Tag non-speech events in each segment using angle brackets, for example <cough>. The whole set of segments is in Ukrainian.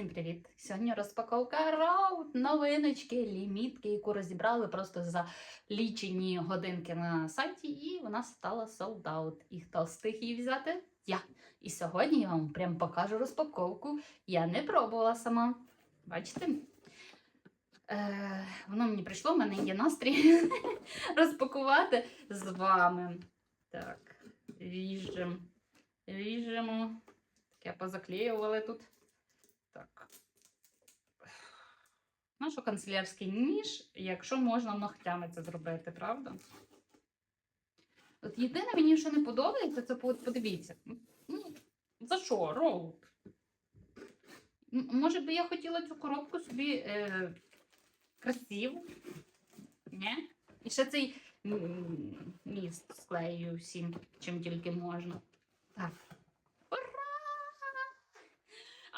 Всім привіт! Сьогодні розпаковка раут, новиночки, лімітки, яку розібрали просто за лічені годинки на сайті, і вона стала out. І хто встиг її взяти? Я. І сьогодні я вам прям покажу розпаковку. Я не пробувала сама. Бачите? Е, воно мені прийшло, в мене є настрій <laughs> розпакувати з вами. Так, ріжемо. Ріжемо. Таке позаклеювали тут. Так. Наш канцелярський ніж, якщо можна ногтями це зробити, правда? От єдине мені, що не подобається, це подивіться. Ну, за що? Роуд? Може би я хотіла цю коробку собі е, красиву? Ні? І ще цей міст склею всім, чим тільки можна. Так.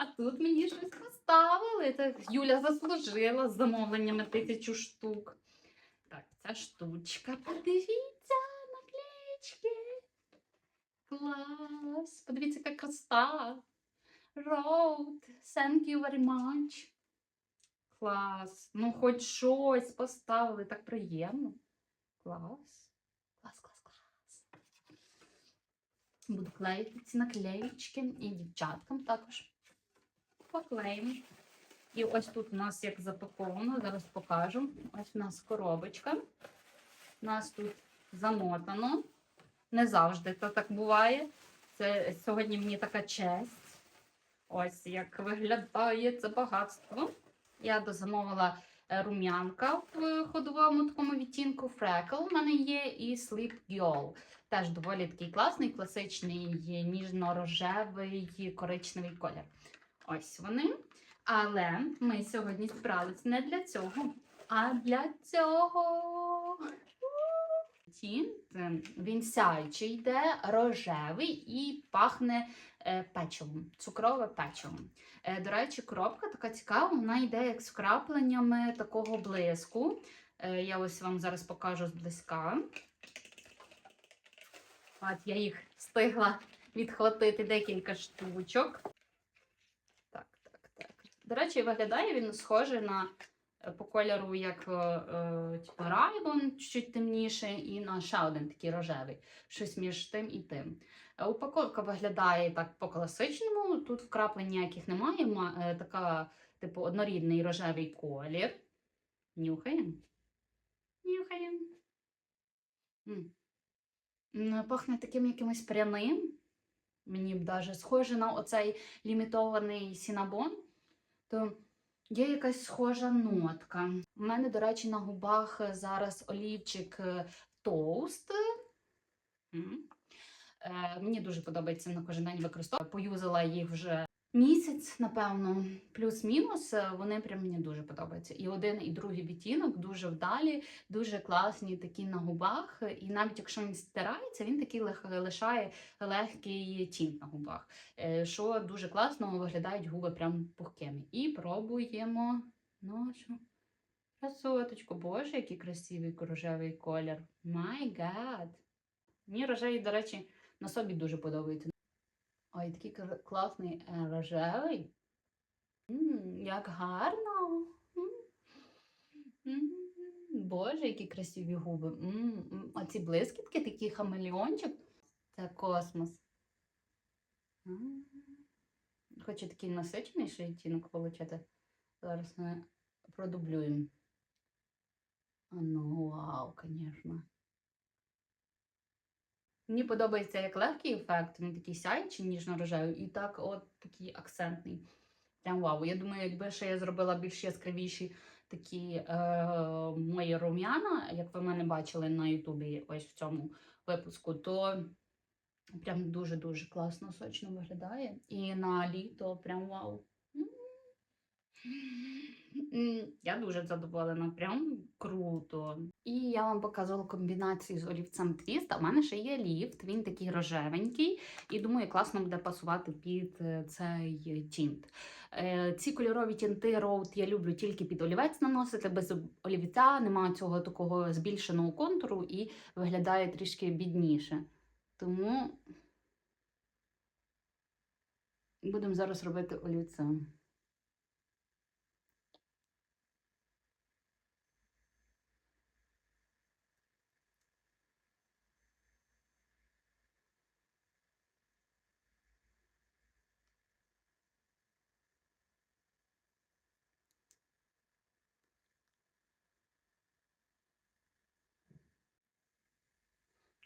А тут мені щось поставили. Так, Юля заслужила з замовленнями тисячу штук. Так, ця штучка, подивіться, наклеечки. Клас! Подивіться, яка краса. Роуд, thank you very much. Клас. Ну, хоч щось поставили, так приємно. Клас. Клас, клас, клас. Буду клеїти ці наклеїчки і дівчаткам також поклеїмо. І ось тут у нас як запаковано, зараз покажу. Ось у нас коробочка. У нас тут замотано. Не завжди це так буває. Це сьогодні мені така честь. Ось як виглядає це багатство. Я дозамовила е, рум'янка в ходовому такому відтінку Freckle. У мене є і Sleep Girl. Теж доволі такий класний, класичний, ніжно-рожевий, коричневий колір. Ось вони. Але ми сьогодні збирались не для цього, а для цього. Він сяючий йде, рожевий і пахне е, печивом, цукрове печивом. Е, до речі, коробка така цікава, вона йде як з вкрапленнями такого блиску. Е, я ось вам зараз покажу зблизька. От я їх встигла відхватити декілька штучок. До речі, виглядає він схожий на е, по кольору, як е, е, типу райбон, чуть темніше, і на ще один такий рожевий. Щось між тим і тим. Упаковка виглядає так по-класичному. Тут вкраплень ніяких немає. ма- Така, типу, однорідний рожевий колір. Нюхаємо. Нюхаємо. Пахне таким якимось пряним. Мені б даже схоже на оцей лімітований сінабон, то є якась схожа нотка. У мене, до речі, на губах зараз олівчик е, тоуст. Е, мені дуже подобається на кожен день використовувати. Поюзала їх вже місяць, напевно, плюс-мінус. Е, Вони прям мені дуже подобаються. І один, і другий відтінок дуже вдалі, дуже класні такі на губах. І навіть якщо він стирається, він такий лишає легкий тінт на губах. Е, Що дуже класно виглядають губи прям пухкими. І пробуємо нашу красоточку. Боже, який красивий рожевий колір. My God! Мені рожевий, до речі, на собі дуже подобається. Ой, такий класний е, рожевий. М, як гарно. М. М, Боже, які красиві губи. М, м. Ці блискітки, такий хамелеончик. Це космос. М. Хочу такий насиченіший відтінок отримати. Зараз ми продублюємо. Ну, вау, звісно. Мені подобається як легкий ефект, він такий сяючий, ніжно-рожевий, і так от такий акцентний. Прям вау. Я думаю, якби ще я зробила більш яскравіші такі е, мої рум'яна, як ви мене бачили на Ютубі ось в цьому випуску, то прям дуже-дуже класно, сочно виглядає. І на літо прям вау. Я дуже задоволена, прям круто. І я вам показувала комбінацію з олівцем твіст. А в мене ще є ліфт, він такий рожевенький, і думаю, класно буде пасувати під е, цей тінт. Е, Ці кольорові тінти Road я люблю тільки під олівець наносити, без олівця немає цього такого збільшеного контуру і виглядає трішки бідніше. Тому будемо зараз робити олівцем.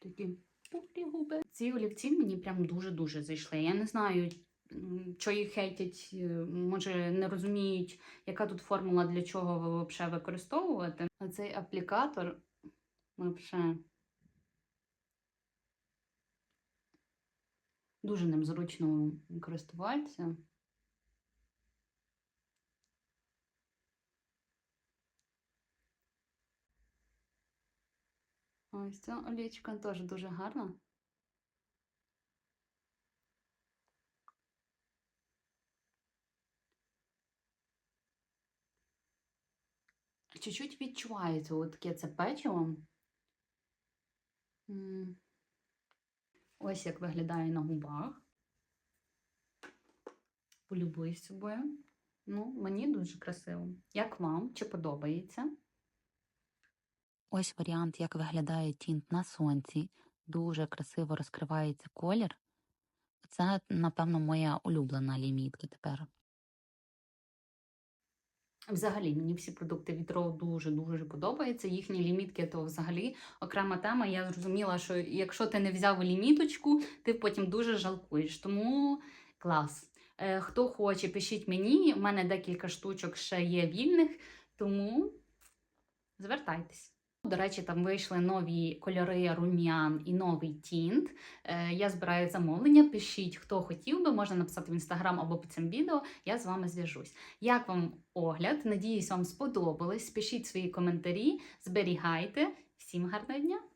Такі пухлі губи. Ці олівці мені прям дуже-дуже зайшли. Я не знаю, що їх хейтять, е, може не розуміють, яка тут формула для чого взагалі використовувати. А цей аплікатор взагалі дуже ним зручно користуватися. Ось ця олічка теж дуже гарна. Чуть-чуть відчувається от таке це печиво. Ось як виглядає на губах. Полюбуюсь собою. Ну, мені дуже красиво. Як вам? Чи подобається? Ось варіант, як виглядає тінт на сонці. Дуже красиво розкривається колір. Це, напевно, моя улюблена лімітка тепер. Взагалі, мені всі продукти від Raw дуже-дуже подобаються. Їхні лімітки то взагалі окрема тема. Я зрозуміла, що якщо ти не взяв ліміточку, ти потім дуже жалкуєш. Тому клас. Е, хто хоче, пишіть мені. У мене декілька штучок ще є вільних, тому звертайтесь. До речі, там вийшли нові кольори рум'ян і новий тінт. Е, я збираю замовлення. Пишіть, хто хотів би, можна написати в інстаграм або під цим відео. Я з вами зв'яжусь. Як вам огляд? Надіюсь, вам сподобалось. Пишіть свої коментарі, зберігайте. Всім гарного дня!